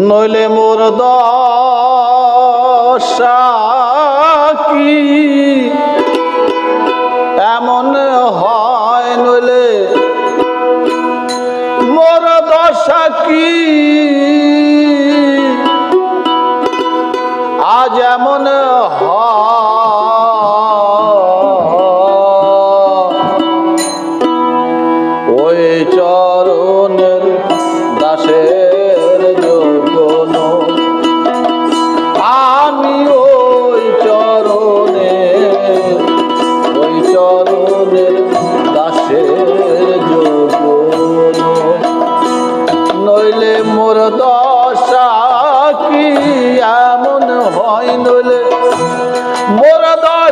নইলে মোর কি? এমন হয় নইলে মোর দশা কি?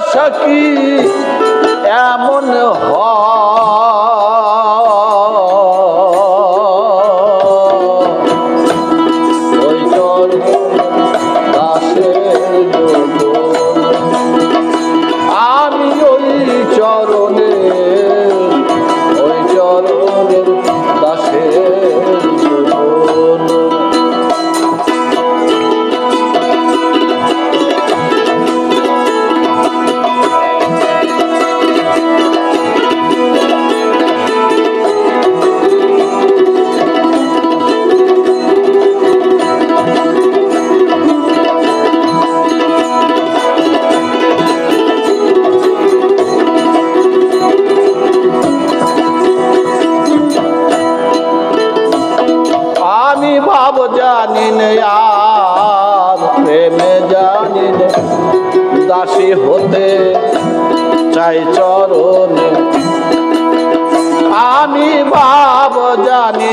দশা কি? এমন হয় দাসী হতে চাই চরণে। আমি ভাব জানি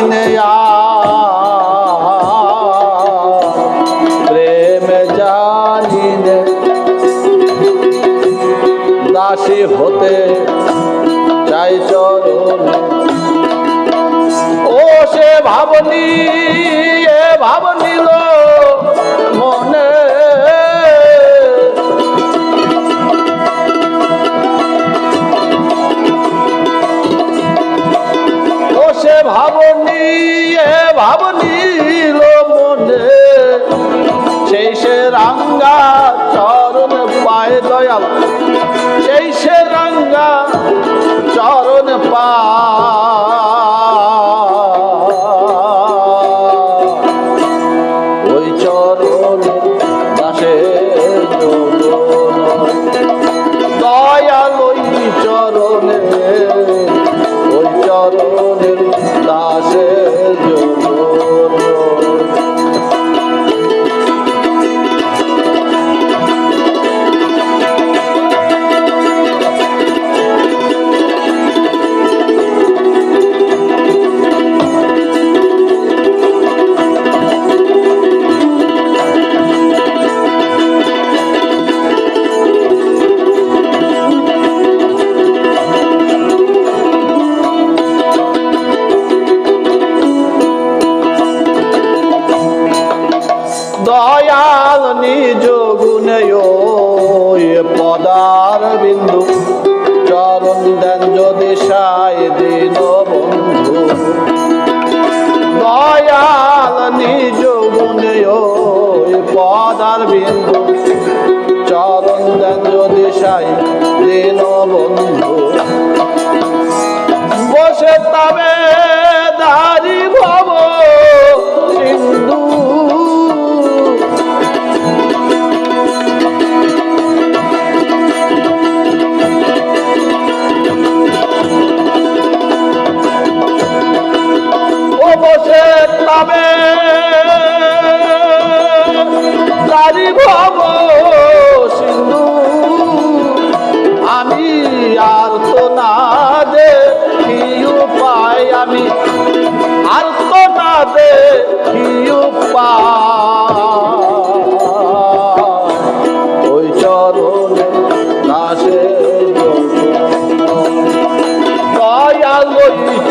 প্রেমে জানি দাসী হতে চাই চরণে। ও সে ভাবনি এ ভাবনিল মনে রাঙ্গা চরণ পায়ে দয়াল। সেই সে রাঙ্গা চরণ পা ওই চরণ নিজ যাবে ভব সিন্ধু, আমি আর তো না দে উপায় আমি? আর তো না দে চরণে দয়াল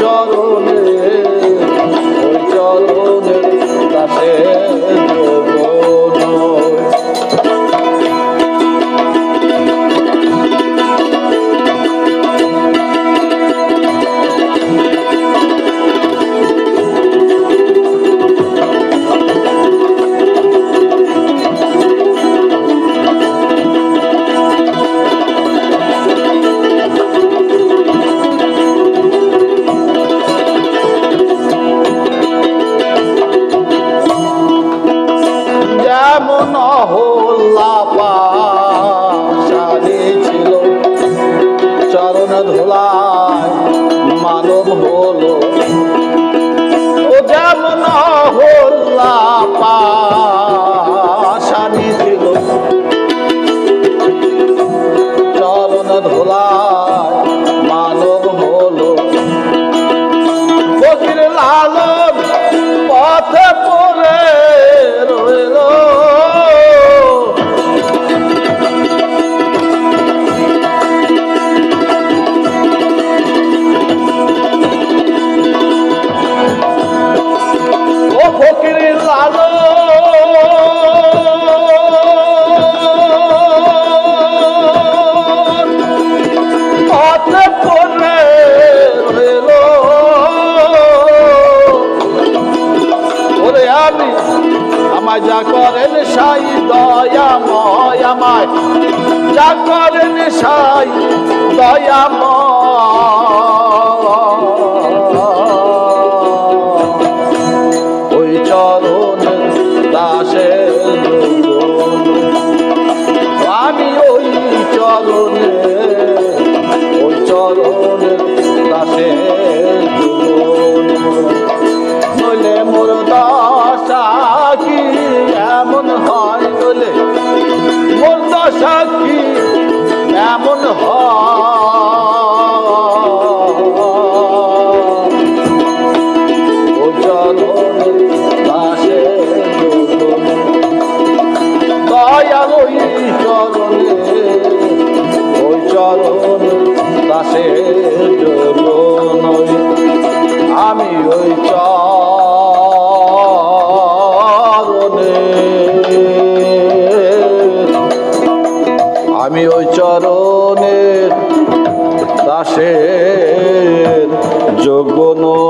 চরণ ধোলায় মানব হলো। ও যেমন চরণ ধোলায় যা করেন সাই দয়াময় আমায়। যা করেন সাই দয়াময় দয়াল ওই চরণে, ওই চরণ দাসে আমি ওই চরণে। আমি ওই চরণের দাসের যোগ্য নই